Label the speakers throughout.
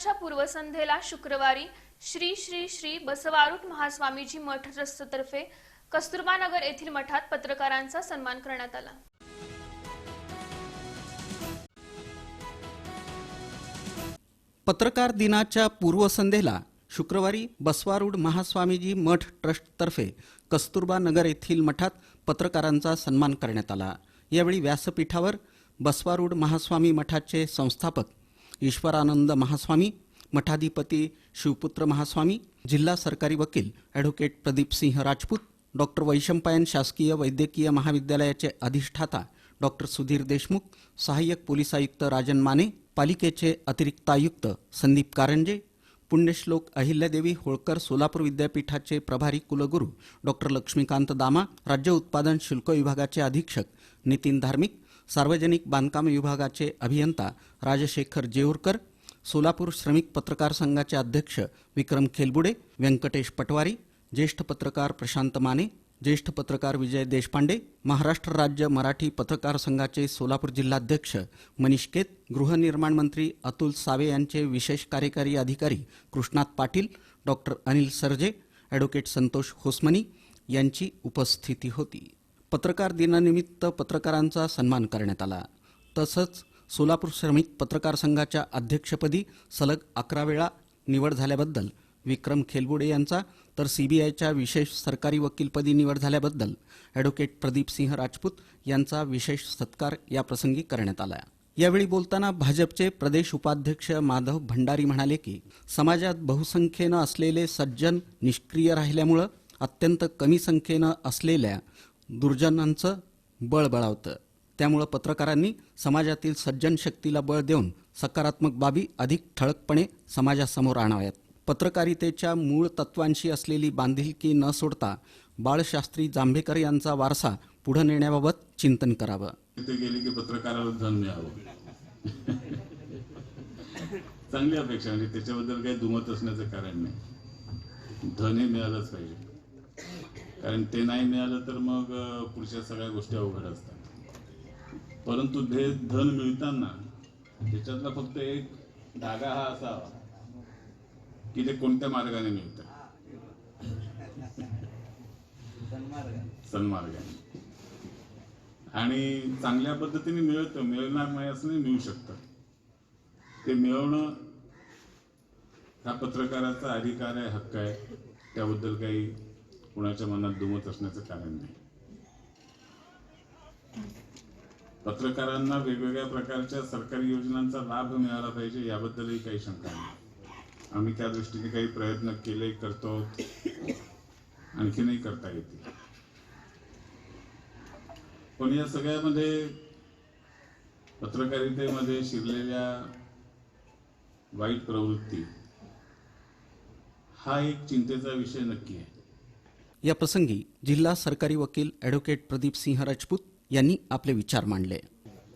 Speaker 1: दिनाच्या पूर्वसंध्येला शुक्रवारी श्री श्री श्री बसवारूट महास्वामीजी मठ ट्रस्टतर्फे कस्तुरबा नगर येथील मठात पत्रकारांचा सन्मान करण्यात आला.
Speaker 2: पत्रकार दिनाच्या पूर्वसंध्येला शुक्रवारी बसवारूढ महास्वामीजी मठ ट्रस्टतर्फे कस्तुरबा नगर येथील मठात पत्रकारांचा सन्मान करण्यात आला. यावेळी व्यासपीठावर बसवारूढ महास्वामी मठाचे संस्थापक ईश्वरानंद महास्वामी मठाधिपती शिवपुत्र महास्वामी जिल्हा सरकारी वकील ॲडव्होकेट प्रदीप सिंह राजपूत डॉक्टर वैशंपायन शासकीय वैद्यकीय महाविद्यालयाचे अधिष्ठाता डॉक्टर सुधीर देशमुख सहाय्यक पोलीस आयुक्त राजन माने पालिकेचे अतिरिक्त आयुक्त संदीप कारंजे पुण्यश्लोक अहिल्यादेवी होळकर सोलापूर विद्यापीठाचे प्रभारी कुलगुरू डॉक्टर लक्ष्मीकांत दामा राज्य उत्पादन शुल्क विभागाचे अधीक्षक नितीन धार्मिक सार्वजनिक बांधकाम विभागाचे अभियंता राजशेखर जेऊरकर सोलापूर श्रमिक पत्रकार संघाचे अध्यक्ष विक्रम खेलबुडे व्यंकटेश पटवारी ज्येष्ठ पत्रकार प्रशांत माने ज्येष्ठ पत्रकार विजय देशपांडे महाराष्ट्र राज्य मराठी पत्रकार संघाचे सोलापूर जिल्हाध्यक्ष मनीष केत गृहनिर्माण मंत्री अतुल सावे यांचे विशेष कार्यकारी अधिकारी कृष्णात पाटील डॉक्टर अनिल सरजे ॲडव्होकेट संतोष होसमनी यांची उपस्थिती होती. पत्रकार दिनानिमित्त पत्रकारांचा सन्मान करण्यात आला. तसंच सोलापूर श्रमिक पत्रकार संघाच्या अध्यक्षपदी सलग अकरा वेळा निवड झाल्याबद्दल विक्रम खेलबुडे यांचा तर सीबीआयच्या विशेष सरकारी वकीलपदी निवड झाल्याबद्दल ॲडव्होकेट प्रदीप सिंह राजपूत यांचा विशेष सत्कार याप्रसंगी करण्यात आला. यावेळी बोलताना भाजपचे प्रदेश उपाध्यक्ष माधव भंडारी म्हणाले की समाजात बहुसंख्येनं असलेले सज्जन निष्क्रिय राहिल्यामुळं अत्यंत कमी संख्येनं असलेल्या दुर्जनांचं बळ बळावतं. त्यामुळं पत्रकारांनी समाजातील सज्जन शक्तीला बळ देऊन सकारात्मक बाबी अधिक ठळकपणे समाजासमोर आणाव्यात. पत्रकारितेच्या मूळ तत्वांशी असलेली बांधिलकी न सोडता बाळशास्त्री जांभेकर यांचा वारसा पुढे नेण्याबाबत चिंतन करावं.
Speaker 3: तिथे गेली की पत्रकाराला धन मिळावं चांगली अपेक्षा म्हणजे त्याच्याबद्दल काही दुमत असण्याचं कारण नाही. धन हे मिळालंच पाहिजे. कारण ते नाही मिळालं तर मग पुढच्या सगळ्या गोष्टी अवघड असतात. परंतु हे धन मिळताना त्याच्यातला फक्त एक धागा हा असावा की ते कोणत्या मार्गाने मिळतं? सन्मार्गाने. आणि चांगल्या पद्धतीने मिळतं मिळणार नाही असं नाही मिळू शकतं. ते मिळवणं हा पत्रकाराचा अधिकार आहे हक्क आहे त्याबद्दल काही कुणाच्या मनात दुमत असण्याचं कारण नाही. पत्रकारांना वेगवेगळ्या प्रकारच्या सरकारी योजनांचा लाभ मिळाला पाहिजे याबद्दलही काही शंका नाही. आम्ही त्या दृष्टीने काही प्रयत्न केले करतो आणखीनही करता येतील. पण या सगळ्यामध्ये पत्रकारितेमध्ये शिरलेल्या वाईट प्रवृत्ती हा एक चिंतेचा विषय नक्की आहे.
Speaker 2: या प्रसंगी जिल्हा सरकारी वकील ॲडव्होकेट प्रदीप सिंह राजपूत यांनी आपले विचार मांडले.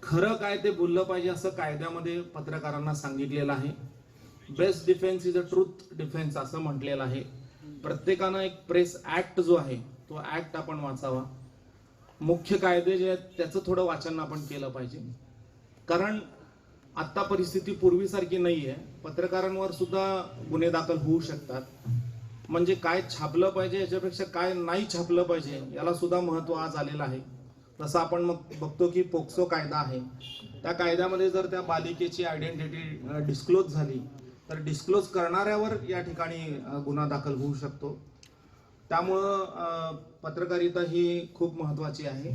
Speaker 4: खरं काय ते बोललं पाहिजे असं कायद्यामध्ये पत्रकारांना सांगितलेलं आहे. Best defence is a truth defence असं म्हटलेलं आहे. प्रत्येकानं एक प्रेस ऍक्ट जो आहे तो ऍक्ट आपण वाचावा. मुख्य कायदे जे आहेत त्याचं थोडं वाचन आपण केलं पाहिजे. कारण आत्ता परिस्थिती पूर्वीसारखी नाही आहे पत्रकारांवर सुद्धा गुन्हे दाखल होऊ शकतात. म्हणजे काय छापलं पाहिजे याच्यापेक्षा काय नाही छापलं पाहिजे याला सुद्धा महत्त्व आज आलेलं आहे. जसं आपण मग बघतो की पोक्सो कायदा आहे. त्या कायद्यामध्ये जर त्या बालिकेची आयडेंटिटी डिस्क्लोज झाली तर डिस्क्लोज करणाऱ्यावर या ठिकाणी गुन्हा दाखल होऊ शकतो. त्यामुळं पत्रकारिता ही खूप महत्वाची आहे.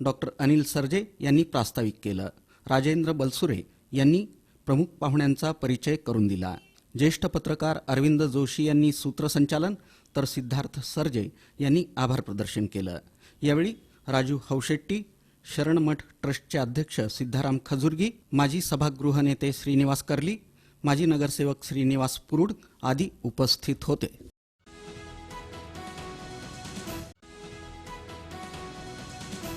Speaker 2: डॉक्टर अनिल सरजे यांनी प्रास्ताविक केलं. राजेंद्र बलसुरे यांनी प्रमुख पाहुण्यांचा परिचय करून दिला. ज्येष्ठ पत्रकार अरविंद जोशी यांनी सूत्रसंचालन तर सिद्धार्थ सरजे यांनी आभार प्रदर्शन केलं. यावेळी राजू हौशेट्टी शरणमठ ट्रस्टचे अध्यक्ष सिद्धाराम खजुर्गी माजी सभागृह नेते श्रीनिवास कर्ली माजी नगरसेवक श्रीनिवास पुरुड आदी उपस्थित होते.